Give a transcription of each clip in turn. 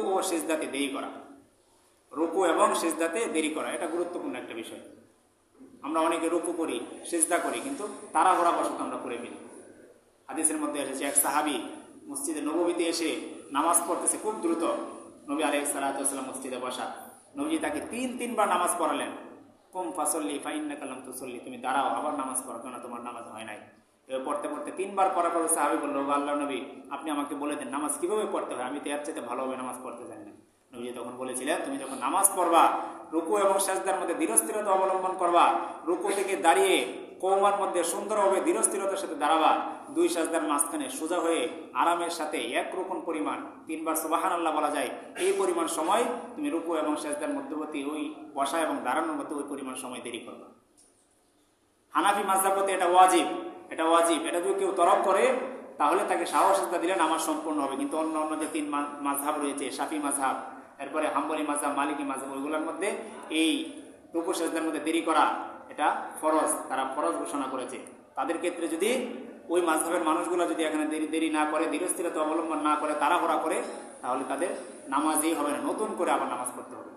ও সেজদাতে দেরি করা। রুকু এবং সেজদাতে দেরি করা, এটা গুরুত্বপূর্ণ একটা বিষয়। আমরা অনেকে রুকু করি সেজদা করি, কিন্তু তাড়াহুড়া বসত আমরা করে ফেলি। হাদিসের মধ্যে এসেছে, এক সাহাবি মসজিদে নবমীতে এসে নামাজ পড়তেছে খুব দ্রুত। নবী আলাই সালাতাম মসজিদে বসা। নবীজি তাকে তিন, তিনবার নামাজ পড়ালেন। কম ফাসল্লি ফাইন্না কালাম তুসল্লি, তুমি দাঁড়াও, আবার নামাজ পড়ো কেন তোমার নামাজ হয় নাই। পড়তে পড়তে তিনবার পড়ার পর সাহাবি বলল আল্লাহ নবী, আপনি আমাকে বলে দেন নামাজ কীভাবে পড়তে হয়? আমি তো এর চাইতে ভালোভাবে নামাজ পড়তে জানি না। নবীজি তখন বলেছিলেন, তুমি যখন নামাজ পড়বা, রুকু এবং সাজদার মধ্যে ধীরস্থিরতা অবলম্বন করবা। রুকু থেকে দাঁড়িয়ে কৌমার মধ্যে সুন্দরভাবে ধীরস্থিরতার সাথে দাঁড়াবা। দুই সাজদার মাঝখানে সোজা হয়ে আরামের সাথে এক রকম পরিমাণ, তিনবার সুবাহান আল্লাহ বলা যায়, এই পরিমাণ সময় তুমি রুকু এবং সাজদার মধ্যবর্তী ওই বসা এবং দাঁড়ানোর মধ্যে ওই পরিমাণ সময় দেরি করবা। হানাফি মাঝদাপতি এটা ওয়াজিব। এটা ওয়াজিব। এটা যদি কেউ তরক করে, তাহলে তাকে সাহসতা দিলে নামাজ সম্পূর্ণ হবে। কিন্তু অন্য অন্য যে তিন মাঝহাব রয়েছে সাফি মাঝহাব এরপরে হাম্বলি মাঝহাব মালিকি মাঝহাব ওইগুলোর মধ্যে এই রুকু সেজদার মধ্যে দেরি করা, এটা ফরজ। তারা ফরজ ঘোষণা করেছে। তাদের ক্ষেত্রে যদি ওই মাঝহাবের মানুষগুলো যদি এখানে দেরি দেরি না করে, ধীরস্থিরতা অবলম্বন না করে, তাড়াহুড়া করে, তাহলে তাদের নামাজই হবে না। নতুন করে আবার নামাজ পড়তে হবে।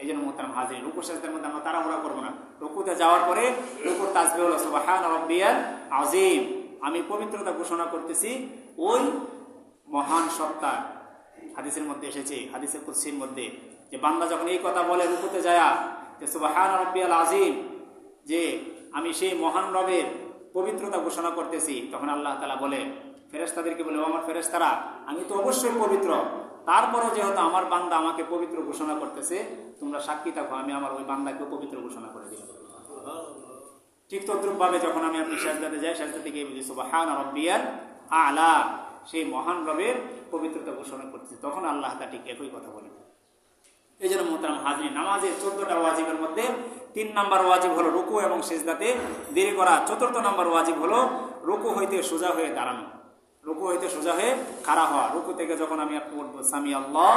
এই জন্য মোহতারাম হাজির রুকু সাজদার মধ্যে আমরা তাড়াহুড়া করব না। রুকুতে যাওয়ার পরে রুকুর তাজবে হলো সুবাহান রব্বিয়াল আজিম আমি পবিত্রতা ঘোষণা করতেছি, ওই মহান সত্তা হাদিসের মধ্যে এসেছে, হাদিসের কুৎসির মধ্যে, যে বান্দা যখন এই কথা বলে রুকুতে যায়, যে সুবাহান রব্বিয়াল আজিম যে আমি সেই মহান রবের পবিত্রতা ঘোষণা করতেছি, তখন আল্লাহ তালা বলে ফেরেস্তাদেরকে বলে, "ও আমার ফেরেস্তারা আমি তো অবশ্যই পবিত্র। তারপরও যেহেতু আমার বান্দা আমাকে পবিত্র ঘোষণা করতেছে, তোমরা সাক্ষী থাকো, আমি আমার ওই বান্দাকেও পবিত্র ঘোষণা করে দিই ঠিক তদ্রুপভাবে যখন আমি আপনি সাজদাতে যাই সাজদা থেকে বুঝি সুবাহান রব্বিয়াল আলা। সেই মহান রবের পবিত্রতা ঘোষণা করতেছে। তখন আল্লাহ তা ঠিক একই কথা বলে এই জন্য মোহতারাম হাজরি নামাজের চোদ্দটা ওয়াজিবের মধ্যে তিন নাম্বার ওয়াজিব হলো রুকু এবং সেজদাতে। দেরি করা চতুর্থ নাম্বার ওয়াজিব হলো রুকু হইতে সোজা হয়ে দাঁড়ানো। রুকু হইতে সোজা হয়ে খাড়া হওয়া। রুকু থেকে যখন আমি বলব সামি আল্লাহ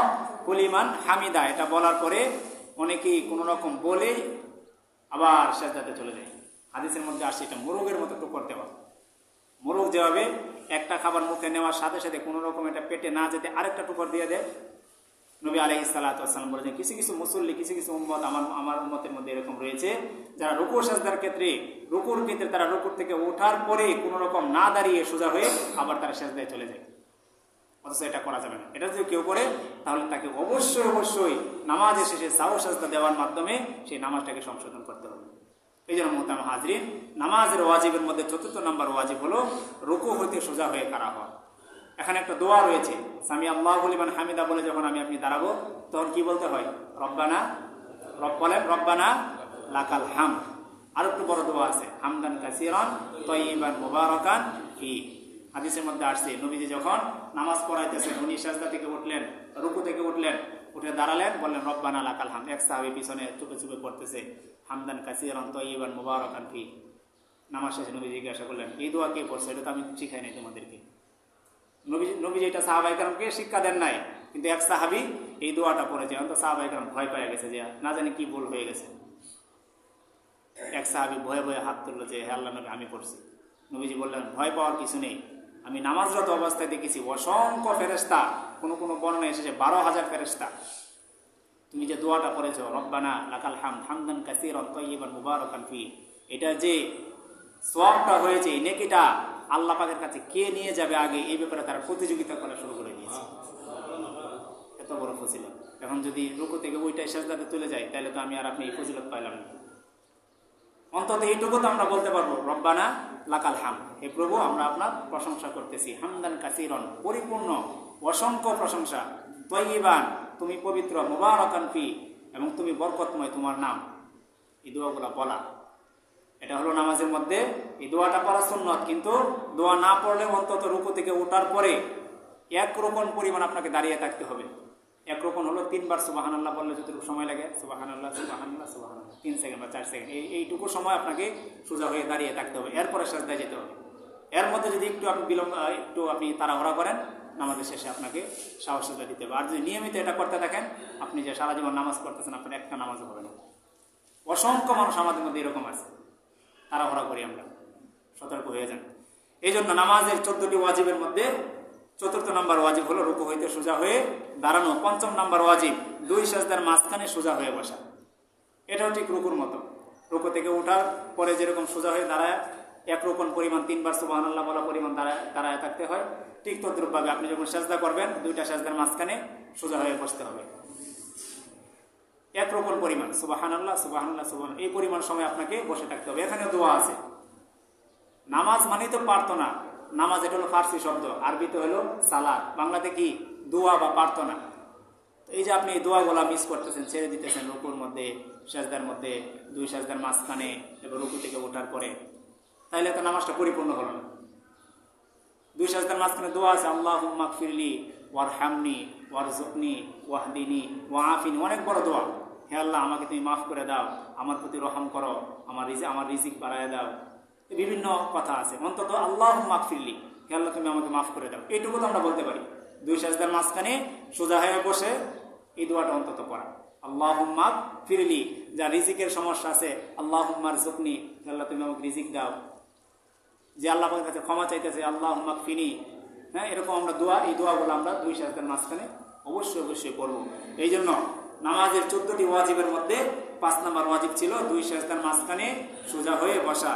কুলিমান হামিদা, এটা বলার পরে অনেকেই কোনো রকম বলে আবার সেজদাতে চলে যায়। হাদিসের মধ্যে আসছে, এটা মোরগের মতো একটু করতে হবে মোরগ যেভাবে একটা খাবার মুখে নেওয়ার সাথে সাথে কোনো রকম এটা পেটে না যেতে আরেকটা টুকর দিয়ে দেয়। নবী আলহি সাল্লাম বলেছেন, কিছু কিছু মুসল্লি, কিছু কিছু উম্মত আমার আমার উম্মতের মধ্যে এরকম রয়েছে, যারা রুকু সাজদার ক্ষেত্রে, রুকুর ক্ষেত্রে তারা রুকুর থেকে ওঠার পরে কোনো রকম না দাঁড়িয়ে সোজা হয়ে আবার তারা সাজদায় চলে যায়। অথচ এটা করা যাবে না। এটা যদি কেউ করে, তাহলে তাকে অবশ্যই অবশ্যই নামাজের শেষে সাহস সাজদা দেওয়ার মাধ্যমে সেই নামাজটাকে সংশোধন করতে হবে। এই জন্য মোহতাম হাজরিন, নামাজের ওয়াজিবের মধ্যে চতুর্থ নাম্বার ওয়াজিব হলো, রুকু হতে সোজা হয়ে কারা হওয়া। এখানে একটা দোয়া রয়েছে। সামি আল্লাহ বলিবান হামিদা বলে যখন আমি আপনি দাঁড়াবো, তখন কি বলতে হয়? রব্বানা, রব বলেন, রব্বানা লাকাল হাম আর একটু বড় দোয়া আছে। হামদান কাসিরন তৈবান মুবারকান ফি। হাদিসের মধ্যে আসছে, নবীজি যখন নামাজ পড়াইতেছেন, উনি সাজদা থেকে উঠলেন, রুকু থেকে উঠলেন, উঠে দাঁড়ালেন, বললেন, রব্বানা লাকাল হাম এক সাহাবি পিছনে চুপে চুপে পড়তেছে, হামদান কাসিরন তৈবান মুবারকান ফি। নামাজ শেষে নবী জিজ্ঞাসা করলেন, এই দোয়া কে পড়ছে? এটা তো আমি শিখাই নাই তোমাদেরকে। নবী নবীজি এটা সাহাবাইকারকে শিক্ষা দেন নাই। কিন্তু এক সাহাবি এই দোয়াটা পড়েছে। অন্ত সাহাবাইকার ভয় পেয়ে গেছে যে, না জানি কি ভুল হয়ে গেছে। এক সাহাবি ভয়ে ভয়ে হাত তুললো যে, হে আল্লাহ নবী, আমি পড়ছি। নবীজি বললেন, ভয় পাওয়ার কিছু নেই। আমি নামাজরত অবস্থায় দেখেছি, অসংখ্য ফেরেস্তা কোনো কোনো বর্ণনা এসেছে, বারো হাজার ফেরেস্তা তুমি যে দোয়াটা পড়েছ, রব্বানা লাকাল হাম হামদান কাসির তৈবান মুবারকান ফি, এটা যে সবটা হয়েছে নেকিটা আল্লাহ পাকের কাছে কে নিয়ে যাবে আগে এই ব্যাপারে তারা প্রতিযোগিতা করা শুরু করে দিয়েছে। এত বড় ফজিলত। এখন যদি রুকু থেকে ওইটাই সাজদাতে তুলে যায়, তাহলে তো আমি আর আপনি এই ফজিলত পাইলাম না। অন্তত এইটুকু তো আমরা বলতে পারব। রব্বানা লাকাল হাম হে প্রভু, আমরা আপনার প্রশংসা করতেছি। হামদান কাসিরন, পরিপূর্ণ, অসংখ্য প্রশংসা। তৈবান তুমি পবিত্র, মুবারকান ফি, এবং তুমি বরকতময় তোমার নাম। এই দোয়াগুলা বলা। এটা হলো নামাজের মধ্যে এই দোয়াটা পড়া সুন্নত, কিন্তু দোয়া না পড়লে অন্তত রুকু থেকে ওঠার পরে এক রোপণ পরিমাণ আপনাকে দাঁড়িয়ে থাকতে হবে। এক রোপণ হলো তিনবার সুবাহান আল্লাহ বললে যতটুকু সময় লাগে সুবাহান আল্লাহ সুবাহান আল্লাহ সুবাহান তিন সেকেন্ড বা চার সেকেন্ড, এই এইটুকু সময় আপনাকে সোজা হয়ে দাঁড়িয়ে থাকতে হবে, এরপরে সাজদায় যেতে হবে। এর মধ্যে যদি একটু আপনি বিলম্ব, একটু আপনি তাড়াহড়া করেন, নামাজের শেষে আপনাকে সাহস সুবিধা দিতে হবে। আর যদি নিয়মিত এটা করতে থাকেন, আপনি যে সারা জীবন নামাজ পড়তেছেন, আপনার একটা নামাজও হবে না। অসংখ্য মানুষ আমাদের মধ্যে এরকম আছে। তাড়াহড়া করি আমরা। সতর্ক হয়ে যান। এই জন্য নামাজের চোদ্দটি ওয়াজিবের মধ্যে চতুর্থ নম্বর ওয়াজিব হলো রুকু হইতে সোজা হয়ে দাঁড়ানো। পঞ্চম নম্বর ওয়াজিব, দুই সাজদার মাঝখানে সোজা হয়ে বসা। এটাও ঠিক রুকুর মতো। রুকু থেকে ওঠার পরে যেরকম সোজা হয়ে দাঁড়ায়, এক রোপণ পরিমাণ, তিনবার সুবাহান আল্লাহ বলা পরিমাণ দাঁড়ায় দাঁড়ায় থাকতে হয়। ঠিক তদ্রুপভাবে আপনি যখন সাজদা করবেন, দুইটা সাজদার মাঝখানে সোজা হয়ে বসতে হবে। এক রোপণ পরিমাণ। সুবাহান আল্লাহ সুবাহান আল্লাহ সুবাহান এই পরিমাণ সময় আপনাকে বসে থাকতে হবে। এখানে দোয়া আছে। নামাজ মানেই তো প্রার্থনা। নামাজ এটা হলো ফার্সি শব্দ। আরবিতে হলো সালাদ। বাংলাতে কি? দোয়া বা প্রার্থনা। এই যে আপনি এই দোয়াগুলা মিস করতেছেন, ছেড়ে দিতেছেন রুকুর মধ্যে, সাজদার মধ্যে, দুই সাজদার মাঝখানে এবং রুকু থেকে ওঠার পরে, তাইলে তো নামাজটা পরিপূর্ণ হলো না। দুই সাজদার মাঝখানে দোয়া আছে আল্লাহ ফিরলি ওয়ার হামনি ওয়ার জুকনি ওয়াহদিনী ওয়া অনেক বড় দোয়া। হে আল্লাহ, আমাকে তুমি মাফ করে দাও, আমার প্রতি রহম করো, আমার রিজি, আমার রিজিক বাড়ায় দাও। বিভিন্ন কথা আছে। অন্তত আল্লাহ মাফ ফিরলি হে আল্লাহ, তুমি আমাকে মাফ করে দাও। এইটুকু তো আমরা বলতে পারি। দুই সাজদার মাঝখানে সোজা হয়ে বসে এই দোয়াটা অন্তত পড়া। আল্লাহ হুম্মাক ফিরলি যা রিজিকের সমস্যা আছে আল্লাহ হুম্মার জুকনি আল্লাহ, তুমি আমাকে রিজিক দাও। যে আল্লাহ কাছে ক্ষমা চাইতেছে আল্লাহ হুম্মাক ফিনি হ্যাঁ এরকম আমরা দোয়া, এই দোয়াগুলো আমরা দুই সাজদার মাঝখানে অবশ্যই অবশ্যই করব এই জন্য নামাজের চোদ্দটি ওয়াজিবের মধ্যে পাঁচ নাম্বার ওয়াজিব ছিল, দুই সাজদার মাঝখানে সোজা হয়ে বসা।